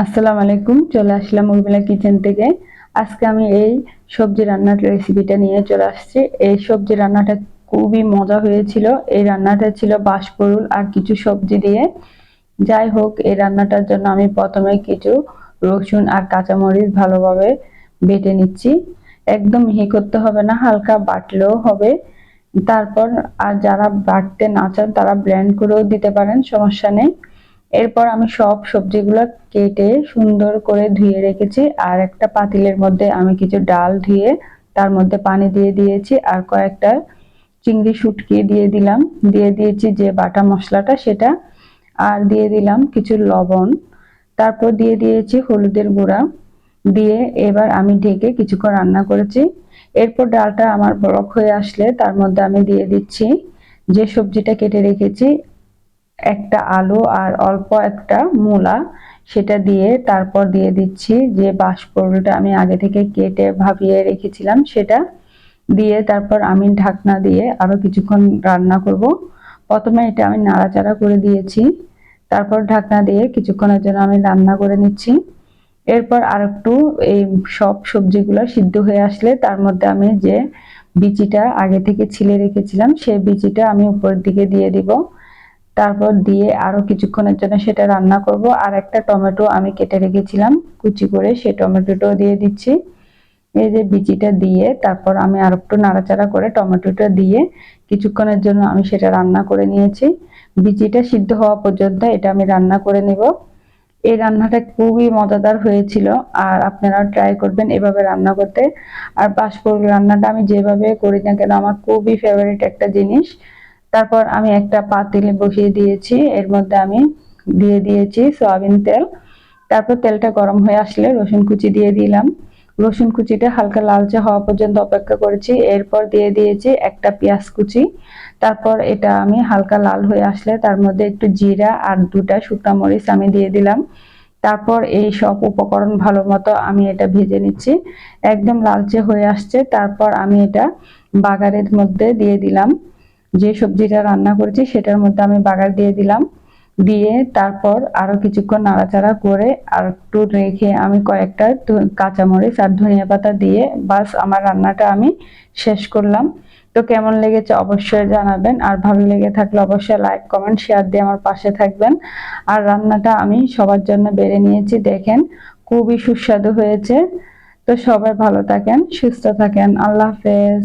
আসসালামু আলাইকুম, চলে আসলাম উর্মিলা কিচেন থেকে। আজকে আমি এই সবজি রান্নার রেসিপিটা নিয়ে চলে আসছি। এই সবজি রান্নাটা খুবই মজা হয়েছিল। এই রান্নাটা ছিল বাঁশপরুল আর কিছু সবজি দিয়ে। যাই হোক, এই রান্নাটার জন্য আমি প্রথমে কিছু রসুন আর কাঁচামরিচ ভালোভাবে বেটে নিচ্ছি। একদম মিহি করতে হবে না, হালকা বাটলেও হবে। তারপর আর যারা বাটতে না চান, তারা ব্লেন্ড করেও দিতে পারেন, সমস্যা নেই। এরপর আমি সব সবজিগুলো কেটে সুন্দর করে ধুয়ে রেখেছি। আর একটা পাতিলের মধ্যে আমি কিছু ডাল ধুয়ে তার মধ্যে পানি দিয়ে দিয়েছি আর কয়েকটা চিংড়ি শুটকি দিয়ে দিলাম। দিয়ে দিয়েছি যে বাটা মশলাটা সেটা আর দিয়ে দিলাম কিছু লবণ। তারপর দিয়ে দিয়েছি হলুদের গুঁড়া। দিয়ে এবার আমি ঢেকে কিছুক্ষণ রান্না করেছি। এরপর ডালটা আমার ব্লক হয়ে আসলে তার মধ্যে আমি দিয়ে দিচ্ছি। যে সবজিটা কেটে রেখেছি একটা আলু আর অল্প একটা মূলা সেটা দিয়ে তারপর দিয়ে দিচ্ছি যে বাঁশপরুলটা আমি আগে থেকে কেটে ভাবিয়ে রেখেছিলাম সেটা দিয়ে তারপর আমি ঢাকনা দিয়ে আরও কিছুক্ষণ রান্না করব। প্রথমে এটা আমি নাড়াচাড়া করে দিয়েছি। তারপর ঢাকনা দিয়ে কিছুক্ষণের জন্য আমি রান্না করে নিচ্ছি। এরপর আর একটু এই সব সবজিগুলো সিদ্ধ হয়ে আসলে তার মধ্যে আমি যে বিচিটা আগে থেকে ছিলে রেখেছিলাম, সেই বিচিটা আমি উপরের দিকে দিয়ে দিব। তারপর দিয়ে আরও কিছুক্ষণের জন্য সেটা রান্না করব। আর একটা টমেটো আমি কেটে রেখেছিলাম, কুচি করে সেই টমেটোটাও দিয়ে দিচ্ছি। এই যে বিচিটা দিয়ে তারপর আমি আর একটু নাড়াচাড়া করে টমেটোটা দিয়ে কিছুক্ষণের জন্য আমি সেটা রান্না করে নিয়েছি। বিচিটা সিদ্ধ হওয়া পর্যন্ত এটা আমি রান্না করে নেব। এই রান্নাটা খুবই মজাদার হয়েছিল আর আপনারা ট্রাই করবেন এভাবে রান্না করতে। আর বাঁশপুর রান্নাটা আমি যেভাবে করি না কেন, আমার খুবই ফেভারিট একটা জিনিস। তারপর আমি একটা পাতিলে বসিয়ে দিয়েছি। এর মধ্যে আমি দিয়ে দিয়েছি সয়াবিন তেল। তারপর তেলটা গরম হয়ে আসলে রসুন কুচি দিয়ে দিলাম। রসুন কুচিটা হালকা লালচে হওয়া পর্যন্ত অপেক্ষা করেছি। এরপর দিয়ে দিয়েছি একটা পেঁয়াজ কুচি। তারপর এটা আমি হালকা লাল হয়ে আসলে তার মধ্যে একটু জিরা আর দুটা শুকনো মরিচ আমি দিয়ে দিলাম। তারপর এই সব উপকরণ ভালো মতো আমি এটা ভেজে নিচ্ছি। একদম লালচে হয়ে আসছে। তারপর আমি এটা বাগারের মধ্যে দিয়ে দিলাম। যে সবজিটা রান্না করেছি সেটার মধ্যে আমি বাগার দিয়ে দিলাম। দিয়ে তারপর আরও কিছুক্ষণ নাড়াচাড়া করে আর একটু রেখে আমি কয়েকটা কাঁচামরিচ আর ধনিয়া পাতা দিয়ে বাস আমার রান্নাটা আমি শেষ করলাম। তো কেমন লেগেছে অবশ্যই জানাবেন আর ভালো লেগে থাকলে অবশ্যই লাইক কমেন্ট শেয়ার দিয়ে আমার পাশে থাকবেন। আর রান্নাটা আমি সবার জন্য বেড়ে নিয়েছি, দেখেন খুবই সুস্বাদু হয়েছে। তো সবাই ভালো থাকেন, সুস্থ থাকেন, আল্লাহ হাফেজ।